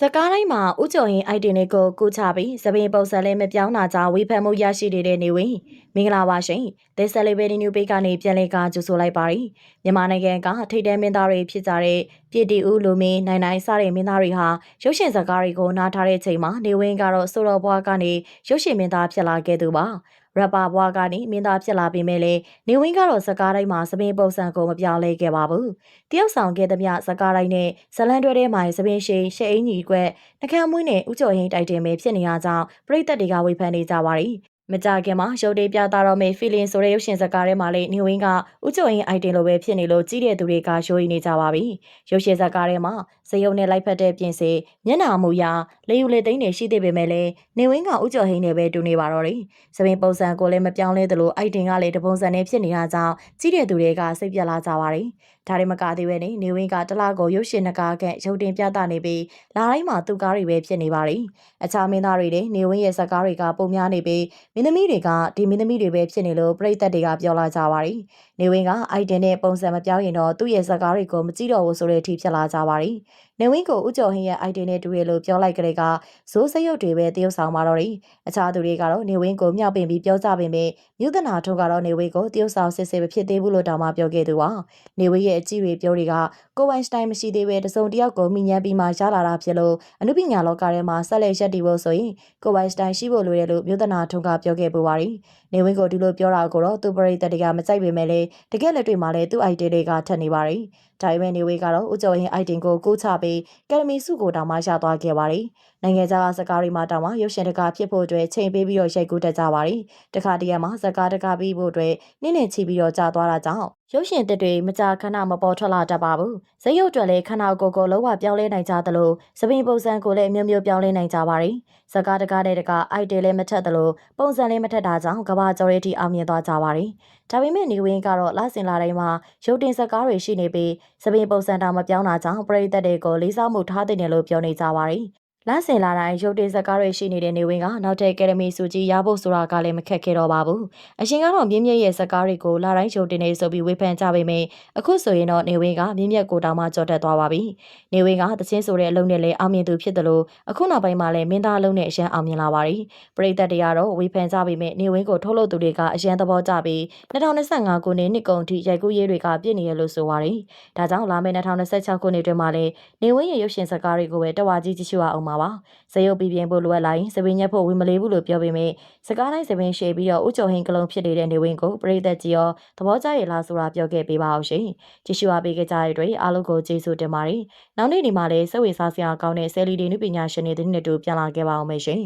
စကားတိုင်းမှာဥကြုံရင်အိုက်တင်တွေကိုကူချပြီးသပင်ပုံစံလေးမပြောင်းတာကြောင့်ဝေဖန်မှုရရှိနေတဲ့နေဝင်မင်္ဂလာပါရှင် The Celebrity New Page ကနေပြန်လည်ကကြိုဆိုလိုက်ပါရယ်မြန်မာနိုင်ငံကထိတ်တဲမင်းသားတွေဖြစ်ကြတဲ့ပြည်တီဦးလူမင်းနိုင်နိုင်စတဲ့မင်းသားတွေဟာရုပ်ရှင်ဇာတ်ကားတွေကိုနားထားတဲ့ချိန်မှာနေဝင်ကတော့ဆိုတော်ဘွားကနေရုပ်ရှင်မင်းသားဖြစ်လာခဲ့သူပါ ရပါဘွားကနေမင်းသားဖြစ်လာပြီးမဲ့လေနေဝင်းကတော့စကားတိုင်းမှာသပင်ပုံစံကိုမပြောင်းလဲခဲ့ပါဘူး။တယောက်ဆောင်ခဲ့သမျှစကားတိုင်းနဲ့ဇလန်တွဲထဲမှာသပင်ရှိရှေ့အင်ကြီးကွက်နှကမ်းမွေးနဲ့ဥကျော်ဟင်းတိုက်တင်ပဲဖြစ်နေရကြောင်းပြည်သက်တွေကဝေဖန်နေကြပါရီ။ မကြခင်မှာရုပ်တေးပြသတော့မယ့် feeling ဆိုတဲ့ရုပ်ရှင်ဇာတ်ကားထဲမှာလေနေဝင်းကဥကြုံရင် item လိုပဲဖြစ်နေလို့ကြီးတဲ့သူတွေကရှိုးရင်းနေကြပါပြီ။ရုပ်ရှင်ဇာတ်ကားထဲမှာဇယုံနဲ့လိုက်ဖက်တဲ့ပြင်စေမျက်နာမူရလေယူလေသိန်းတွေရှိသေးပေမဲ့လည်းနေဝင်းကဥကြုံဟင်းနဲ့ပဲတူနေပါတော့တယ်။သပင်ပုံစံကိုလည်းမပြောင်းလဲသလို item ကလည်းတပုံစံနဲ့ဖြစ်နေတာကြောင့်ကြီးတဲ့သူတွေကစိတ်ပြက်လာကြပါတယ်။ ဒါတွေမကသေးပဲနေဝင်းကတလားကိုရုပ်ရှင်နကားကရုပ်တင်ပြသနေပြီးလာတိုင်းမှာသူကားတွေပဲဖြစ်နေပါတယ်။အခြားမင်းသားတွေတဲ့နေဝင်းရဲ့ဇာတ်ကားတွေကပုံများနေပြီးမင်းသမီးတွေကဒီမင်းသမီးတွေပဲဖြစ်နေလို့ပြိသက်တွေကပြောလာကြပါတယ်။နေဝင်းကအိုက်တင်နဲ့ပုံစံမပြောင်းရင်တော့သူ့ရဲ့ဇာတ်ကားတွေကိုမကြည့်တော့ဘူးဆိုတဲ့အထိဖြစ်လာကြပါတယ်။နေဝင်းကိုဥကျော်ဟင်းရဲ့အိုက်တင်နဲ့တူရလို့ပြောလိုက်ကြတဲ့ကဇိုးစရုပ်တွေပဲတရုပ်ဆောင်ပါတော့တယ်။အခြားသူတွေကတော့နေဝင်းကိုမြောက်ပင်ပြီးပြောကြပေမဲ့မြုဒနာထုတ်ကတော့နေဝင်းကိုတရုပ်ဆောင်စစ်စစ်မဖြစ်သေးဘူးလို့တောင်မှပြောခဲ့သူပါ။နေဝင်းရဲ့အကြည့်တွေပြောတွေကကိုဝိုင်းစတိုင်းမရှိသေးပဲတစုံတယောက်ကိုမိညမ်းပြီးမှရလာတာဖြစ်လို့အနုပညာလောကထဲမှာဆက်လက်ရက်တည်ဖို့ဆိုရင်ကိုဝိုင်းစတိုင်းရှိဖို့လိုတယ်လို့မြုဒနာထုတ်ကပြောခဲ့ပူပါတယ်။နေဝင်းကိုဒီလိုပြောတာကိုတော့သူပရိသတ်တွေကမကြိုက်ပေမဲ့လည်းတကယ်လက်တွေ့မှာလည်းသူ့ idea တွေကထပ်နေပါတယ်။ဒါပေမဲ့နေဝေးကတော့ဦးကျော်ရင် item ကိုကိုချပြီးကယ်ဒမီစုကိုတောင်မှရသွားခဲ့ပါတယ်။နိုင်ငံခြားစကားတွေမှာတောင်မှရုပ်ရှင်တကာဖြစ်ဖို့အတွက်ချိန်ပေးပြီးတော့ရိုက်ကူးတတ်ကြပါတယ်။တခါတည်းမှာစကားတကာပြီးဖို့အတွက်နင်းနေချီပြီးတော့ကြာသွားတာကြောင့်ရုပ်ရှင်တစ်တွေမကြာခဏမပေါ်ထွက်လာတတ်ပါဘူး။ဇက်ရုပ်တွေလည်းခဏကိုကိုလုံးဝပြောင်းလဲနိုင်ကြသလိုသပင်ပုံစံကိုလည်းအမျိုးမျိုးပြောင်းလဲနိုင်ကြပါတယ်။စကားတကားတဲ့တကာအိုက်တယ်လည်းမထက်သလိုပုံစံလည်းမထက်တာကြောင့်ကဘာကျော်ရဲတီအောင်မြင်သွားကြပါတယ်။ဒါပေမဲ့နေဝင်းကတော့လဆင်လာတိုင်းမှာရုပ်တင်စကားတွေရှိနေပြီးသပင်ပုံစံတောင်မပြောင်းတာကြောင့်ပရိသတ်တွေကိုလေးစားမှုထားတဲ့တယ်လို့ပြောနေကြပါတယ်။ လဆင်လာတိုင်းရုပ်တင်ဇာတ်ကားတွေရှိနေတဲ့နေဝင်ကနောက်တဲ့ Academy စုကြီးရဖို့ဆိုတာကလည်းမခက်ခဲတော့ပါဘူး။အရှင်ကတော့မြင်းမြတ်ရဲ့ဇာတ်ကားတွေကိုလာတိုင်းရုပ်တင်နေဆိုပြီးဝေဖန်ကြပေမယ့်အခုဆိုရင်တော့နေဝင်ကမြင်းမြတ်ကိုတောင်မှကြော်တက်သွားပါပြီ။နေဝင်ကသချင်းဆိုတဲ့အလုံးနဲ့လည်းအောင်မြင်သူဖြစ်တယ်လို့အခုနောက်ပိုင်းမှာလည်းမင်းသားအလုံးနဲ့အရန်အောင်မြင်လာပါပြီ။ပရိသတ်တွေကတော့ဝေဖန်ကြပေမယ့်နေဝင်ကိုထုတ်လုပ်သူတွေကအရန်သဘောကျပြီး2025ခုနှစ်နှစ်ကုန်ထိရိုက်ကူးရေးတွေကပြည့်နေရလို့ဆိုပါတယ်။ဒါကြောင့်လာမယ့်2026ခုနှစ်တွင်မှာလည်းနေဝင်ရဲ့ရုပ်ရှင်ဇာတ်ကားတွေကိုပဲတဝါကြီးကြည့်ရှုအောင်ပါပါဇယုတ်ပြပြင်းဖို့လိုအပ်လာရင်စပင်းညက်ဖို့ဝင်မလေးဘူးလို့ပြောပေမဲ့စကားတိုင်းစပင်းရှေပြီးတော့ဥကြုံဟင်းကလုံးဖြစ်နေတဲ့နေဝင်ကိုပရိသတ်ကြီးရောသဘောကျရလားဆိုတာပြောခဲ့ပေးပါအောင်ရှင်ကြည့်ရှုအားပေးကြတဲ့အတွက်အားလုံးကိုကျေးဇူးတင်ပါတယ်နောက်နေ့ဒီမှာလည်းစိတ်ဝင်စားစရာကောင်းတဲ့ဆယ်လီဒီနုပညာရှင်တွေတဲ့နေ့တူပြန်လာခဲ့ပါအောင်မယ်ရှင်